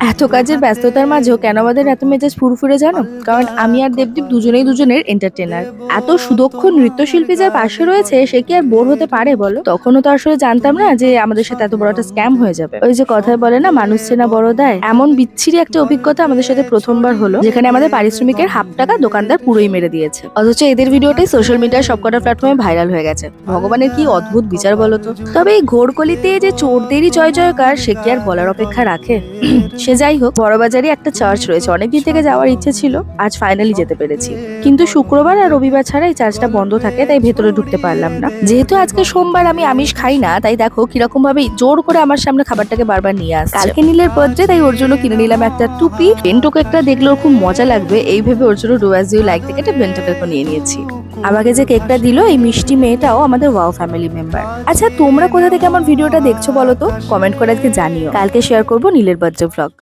এত কাজের ব্যস্ততার মাঝেও কেন আমাদের এত মেজাজ ফুরফুরে জানো? কারণ আমি আর দেবদীপ দুজনেই দুজনের এন্টারটেনার এত সুদক্ষ নৃত্যশিল্পী যার পাশে রয়েছে, সে কি আর বোর হতে পারে বলো? তখনও তো আসলে জানতাম না যে আমাদের সাথে এত বড় একটা স্ক্যাম হয়ে যাবে। ওই যে কথায় বলে না, মানুষ চেনা বড় দেয়? এমন বিচ্ছিরি একটা অভিজ্ঞতা আমাদের সাথে প্রথমবার হলো, যেখানে আমাদের পারিশ্রমিকের হাফ টাকা দোকানদার পুরোই মেরে দিয়েছে। অথচ এদের ভিডিওটাই সোশ্যাল মিডিয়ার সবকটা প্ল্যাটফর্মে ভাইরাল হয়ে গেছে। ভগবানের কি অদ্ভুত বিচার বলো তো? তবে এই ঘোরকলিতে যে চোরদেরই জয় জয়কার সে কি আর বলার অপেক্ষা রাখে? সে যাই হোক, বড়বাজারে একটা চার্চ রয়েছে। অনেকদিন থেকে যাওয়ার ইচ্ছে ছিল, আজ ফাইনালি যেতে পেরেছি। কিন্তু শুক্রবার আর রবিবার ছাড়া এই চার্চটা বন্ধ থাকে, তাই ভেতরে ঢুকতে পারলাম না। যেহেতু আজকে সোমবার আমি আমিষ খাই না, তাই দেখো কীরকম ভাবে জোর করে আমার সামনে খাবারটাকে বারবার নিয়ে আসছে। কালকে নীলের বার্থডে তাই ওর জন্য কিনে নিলাম একটা টুপি। বেন্টোকে একটা দেখলে ওর খুব মজা লাগবে, এই ভেবে ওর জন্য ডোয়াজিও লাইক থেকে একটা বেন্টোকে নিয়ে নিয়েছি। আমাকে যে কেকটা দিল, এই মিষ্টি মেয়েটাও আমাদের ওয়াও ফ্যামিলি মেম্বার আচ্ছা তোমরা কোথা থেকে আমার ভিডিওটা দেখছ বলো তো? কমেন্ট করে আজকে জানিও। কালকে শেয়ার করব নীলের বার্থডে ব্লগ